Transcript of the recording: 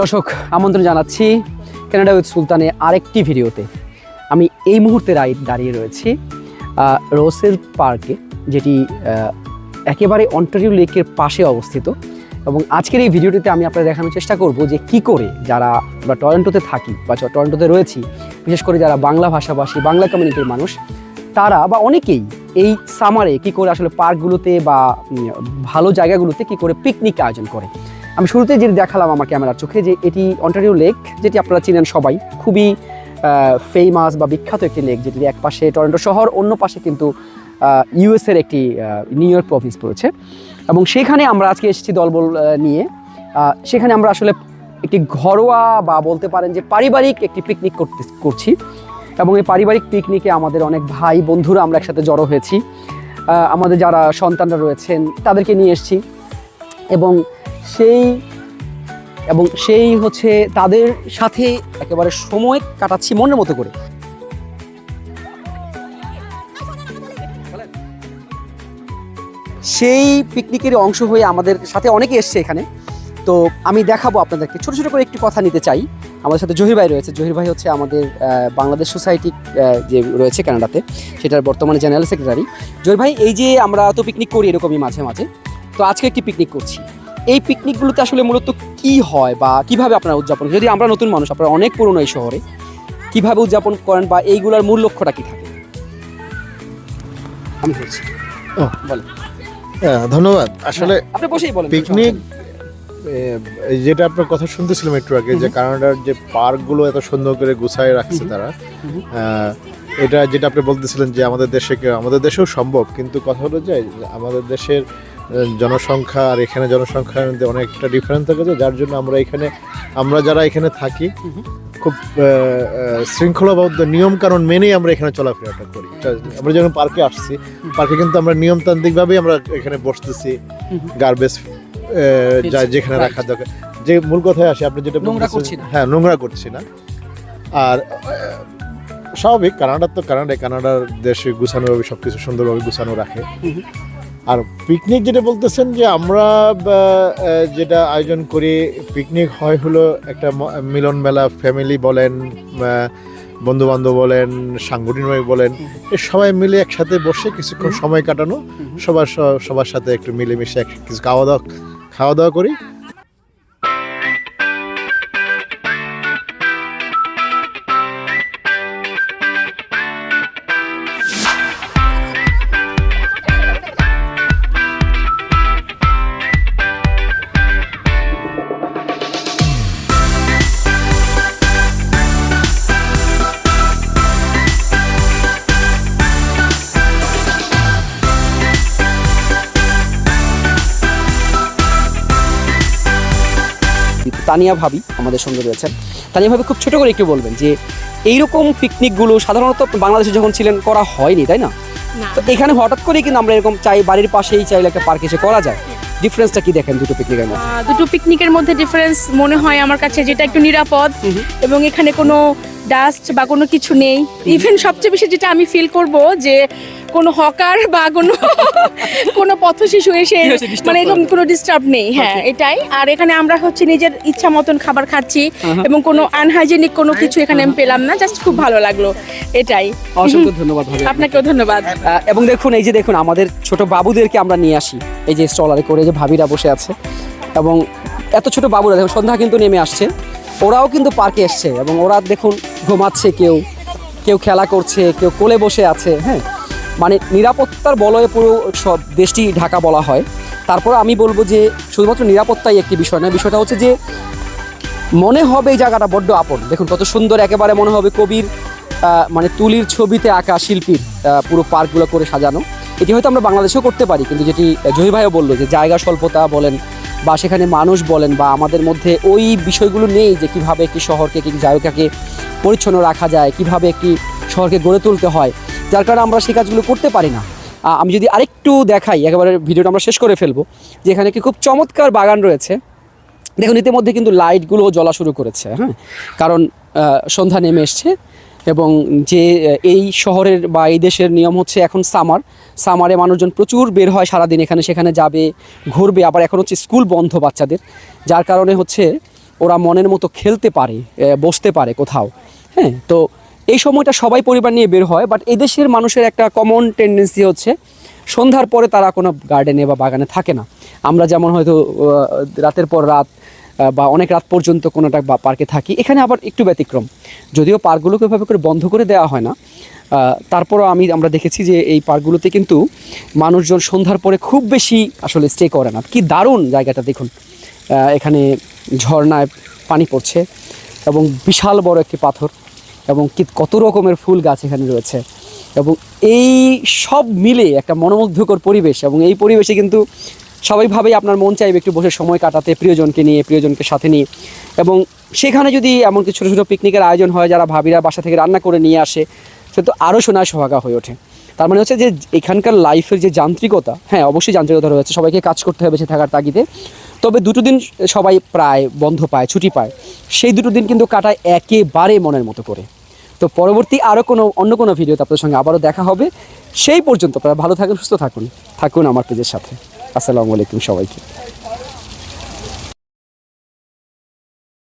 দর্শক, আমন্ত্রণ জানাচ্ছি কানাডা উইথ সুলতানে আরেকটি ভিডিওতে। আমি এই মুহূর্তে রাই, দাঁড়িয়ে রয়েছি রোসেল পার্কে যেটি একেবারে অন্টারিও লেকের পাশে অবস্থিত। এবং আজকের এই ভিডিওটিতে আমি আপনাদের দেখানোর চেষ্টা করব যে কি করে যারা আমরা টরন্টোতে থাকি বা টরন্টোতে রয়েছি, বিশেষ করে যারা বাংলা ভাষাভাষী, বাংলা কমিউনিটির মানুষ, তারা বা অনেকেই এই সামারে কি করে আসলে পার্কগুলোতে বা ভালো জায়গাগুলোতে কি করে পিকনিক আয়োজন করে। আমি শুরুতে যেটি দেখালাম আমার ক্যামেরার চোখে যে এটি অন্টারিও লেক যেটি আপনারা চিনেন সবাই, খুবই ফেমাস বা বিখ্যাত একটি লেক যেটি এক পাশে টরন্টো শহর, অন্য পাশে কিন্তু ইউএসের একটি নিউ ইয়র্ক প্রভিন্স পড়েছে। এবং সেখানে আমরা আজকে এসেছি দলবল নিয়ে। সেখানে আমরা আসলে একটি ঘরোয়া বা বলতে পারেন যে পারিবারিক একটি পিকনিক করতে, করছি। এবং এই পারিবারিক পিকনিকে আমাদের অনেক ভাই বন্ধুরা আমরা একসাথে জড়ো হয়েছি। আমাদের যারা সন্তানরা রয়েছেন, তাদেরকে নিয়ে এসেছি। এবং সেই এবং সেই হচ্ছে তাদের সাথে একেবারে সময় কাটাচ্ছি মনের মতো করে। সেই পিকনিকের অংশ হয়ে আমাদের সাথে অনেকে এসছে এখানে। তো আমি দেখাবো আপনাদেরকে, ছোট ছোট করে একটি কথা নিতে চাই। আমাদের সাথে জহির ভাই রয়েছে। জহির ভাই হচ্ছে আমাদের বাংলাদেশ সোসাইটি যে রয়েছে কানাডাতে, সেটার বর্তমানে জেনারেল সেক্রেটারি। জহির ভাই, এই যে আমরা তো পিকনিক করি এরকমই মাঝে মাঝে, তো আজকে একটি পিকনিক করছি। এই পিকনিকগুলোতে আসলে মূলত কি হয় বা কীভাবে আপনারা উদযাপন যদি আমরা নতুন মানুষ আপনারা অনেক পুরনো এই শহরে কীভাবে উদযাপন করেন বা এইগুলোর মূল লক্ষ্যটা কি থাকে? আমি বলছি। ও। বলেন। হ্যাঁ, ধন্যবাদ। আসলে আপনি বসেই বলেন। পিকনিক যেটা আপনার কথা শুনতেছিলাম একটু আগে যে কানাডার যে পার্কগুলো এত সুন্দর করে গুছায় রাখছে তারা এটা যেটা আপনি বলতেছিলেন যে আমাদের দেশে আমাদের দেশেও সম্ভব কিন্তু কথা হলো যে আমাদের দেশের জনসংখ্যা আর এখানে জনসংখ্যার মধ্যে অনেকটা ডিফারেন্স থাকে তো যার জন্য আমরা এখানে আমরা যারা এখানে থাকি খুব শৃঙ্খলাবদ্ধ নিয়ম কারণ মেনেই আমরা এখানে চলাফেরাটা করি। আমরা যখন পার্কে আসছি পার্কে কিন্তু আমরা নিয়মতান্ত্রিকভাবেই আমরা এখানে বসতেছি গার্বেজ যা যেখানে. রাখা দরকার। যে মূল কথায় আসে আপনি যেটা হ্যাঁ নোংরা করছি না। আর স্বাভাবিক কানাডার তো কানাডায় কানাডার দেশে গুছানোভাবে সব কিছু সুন্দরভাবে গুছানো রাখে। আর পিকনিক যেটা বলতেছেন যে আমরা যেটা আয়োজন করি পিকনিক হয় হলো একটা মিলন মেলা ফ্যামিলি বলেন বন্ধুবান্ধব বলেন সাংগঠনিক বলেন এ সবাই মিলে একসাথে বসে কিছুক্ষণ সময় কাটানো। সবার সবার সাথে একটু মিলেমিশে এক- কিছু খাওয়া দাওয়া খাওয়া দাওয়া করি। তানিয়া ভাবি আমাদের সঙ্গে রয়েছেন। তানিয়া ভাবি খুব ছোট করে একটু বলবেন যে এইরকম পিকনিকগুলো সাধারণত বাংলাদেশে যখন ছিলেন করা হয়নি তাই না? না। তো এখানে হঠাৎ করে কিন্তু আমরা এরকম চাই বাড়ির পাশেই চাইলে একটা পার্ক এসে করা যায়। ডিফারেন্সটা কি দেখেন দুটো পিকনিকের মধ্যে? দুটো পিকনিকের মধ্যে ডিফারেন্স মনে হয় আমার কাছে যেটা একটু নিরাপদ এবং এখানে কোনো ডাস্ট বা কোনো কিছু নেই। ইভেন সবচেয়ে বেশি যেটা আমি ফিল করব যে কোনো হকার বা কোনো কোনো পথ শিশু এসে মানে এরকম কোনো ডিস্টার্ব নেই হ্যাঁ এটাই। আর এখানে আমরা হচ্ছে নিজের ইচ্ছা মতন খাবার খাচ্ছি এবং কোনো আনহাইজেনিক কোনো কিছু এখানে আমি পেলাম না জাস্ট খুব ভালো লাগল এটাই। অসংখ্য ধন্যবাদ আপনাকেও ধন্যবাদ। এবং দেখুন এই যে দেখুন আমাদের ছোট বাবুদেরকে আমরা নিয়ে আসি। এই যে স্টলারে করে যে ভাবিরা বসে আছে। এবং এত ছোট বাবুরা দেখুন সন্ধ্যা কিন্তু নেমে আসছে। ওরাও কিন্তু পার্কে এসছে এবং ওরা দেখুন ঘুমাচ্ছে কেউ। কেউ খেলা করছে কেউ কোলে বসে আছে হ্যাঁ। মানে নিরাপত্তার বলয়ে পুরো সব দেশটি ঢাকা বলা হয়। তারপর আমি বলব যে শুধুমাত্র নিরাপত্তাই একটি বিষয় না, বিষয়টা হচ্ছে যে মনে হবে এই জায়গাটা বড্ড আপন। দেখুন কত সুন্দর একেবারে মনে হবে কবির মানে তুলির ছবিতে আঁকা শিল্পীর পুরো পার্কগুলো করে সাজানো। এটি হয়তো আমরা বাংলাদেশেও করতে পারি, কিন্তু যেটি জহি ভাইও বলল যে জায়গা স্বল্পতা বলেন বা সেখানে মানুষ বলেন বা আমাদের মধ্যে ওই বিষয়গুলো নেই যে কীভাবে একটি শহরকে কি জায়গাকে পরিচ্ছন্ন রাখা যায়, কীভাবে একটি শহরকে গড়ে তুলতে হয়। যার কারণে আমরা সেই কাজগুলো করতে পারি না। আমি যদি আরেকটু দেখাই, একেবারে ভিডিওটা আমরা শেষ করে ফেলব, যে এখানে কি খুব চমৎকার বাগান রয়েছে। দেখুন, ইতিমধ্যে কিন্তু লাইটগুলো জ্বলা শুরু করেছে হ্যাঁ? কারণ সন্ধ্যা নেমে এসছে এবং যে এই শহরের বা এই দেশের নিয়ম হচ্ছে এখন সামার। সামারে মানুষজন প্রচুর বের হয় সারাদিন, এখানে সেখানে যাবে, ঘুরবে, আবার এখন হচ্ছে স্কুল বন্ধ বাচ্চাদের। যার কারণে হচ্ছে ওরা মনের মতো খেলতে পারে বসতে পারে কোথাও হ্যাঁ? তো এই সময়টা সবাই পরিবার নিয়ে বের হয় বাট এদেশের মানুষের একটা কমন টেন্ডেন্সি হচ্ছে সন্ধ্যার পরে তারা কোনো গার্ডেনে বা বাগানে থাকে না। আমরা যেমন হয়তো রাতের পর রাত বা অনেক রাত পর্যন্ত কোনোটা বা পার্কে থাকি, এখানে আবার একটু ব্যতিক্রম। যদিও পার্কগুলোকে এভাবে করে বন্ধ করে দেওয়া হয় না তারপরও আমি, আমরা দেখেছি যে এই পার্কগুলোতে কিন্তু মানুষজন সন্ধ্যার পরে খুব বেশি আসলে স্টে করে না। কি দারুণ জায়গাটা দেখুন। এখানে ঝর্ণায় পানি পড়ছে এবং বিশাল বড় একটি পাথর। এবং কি কত রকমের ফুল গাছ এখানে রয়েছে। এবং এই সব মিলে একটা মনোমুগ্ধকর পরিবেশ এবং এই পরিবেশে কিন্তু স্বাভাবিকভাবেই আপনার মন চাইবে একটু বসে সময় কাটাতে, প্রিয়জনকে নিয়ে, প্রিয়জনকে সাথে নিয়ে। এবং সেখানে যদি এমন কিছু ছোটো ছোটো পিকনিকের আয়োজন হয়, যারা ভাবিরা বাসা থেকে রান্না করে নিয়ে আসে, সে তো আরও সোনায় সোহাগা হয়ে ওঠে। তার মানে হচ্ছে যে এখানকার লাইফের যে যান্ত্রিকতা হ্যাঁ অবশ্যই যান্ত্রিকতা রয়েছে সবাইকে কাজ করতে হবে সে থাকার তাগিদে। তবে দুটো দিন সবাই প্রায় বন্ধ পায়, ছুটি পায়। সেই দুটো দিন কিন্তু কাটায় একেবারে মনের মতো করে। তো পরবর্তী আরও কোনো, অন্য কোনো ভিডিওতে আপনাদের সঙ্গে আবারও দেখা হবে। সেই পর্যন্ত আপনারা ভালো থাকুন, সুস্থ থাকুন। থাকুন আমার পেজের সাথে। আসসালামু আলাইকুম সবাইকে।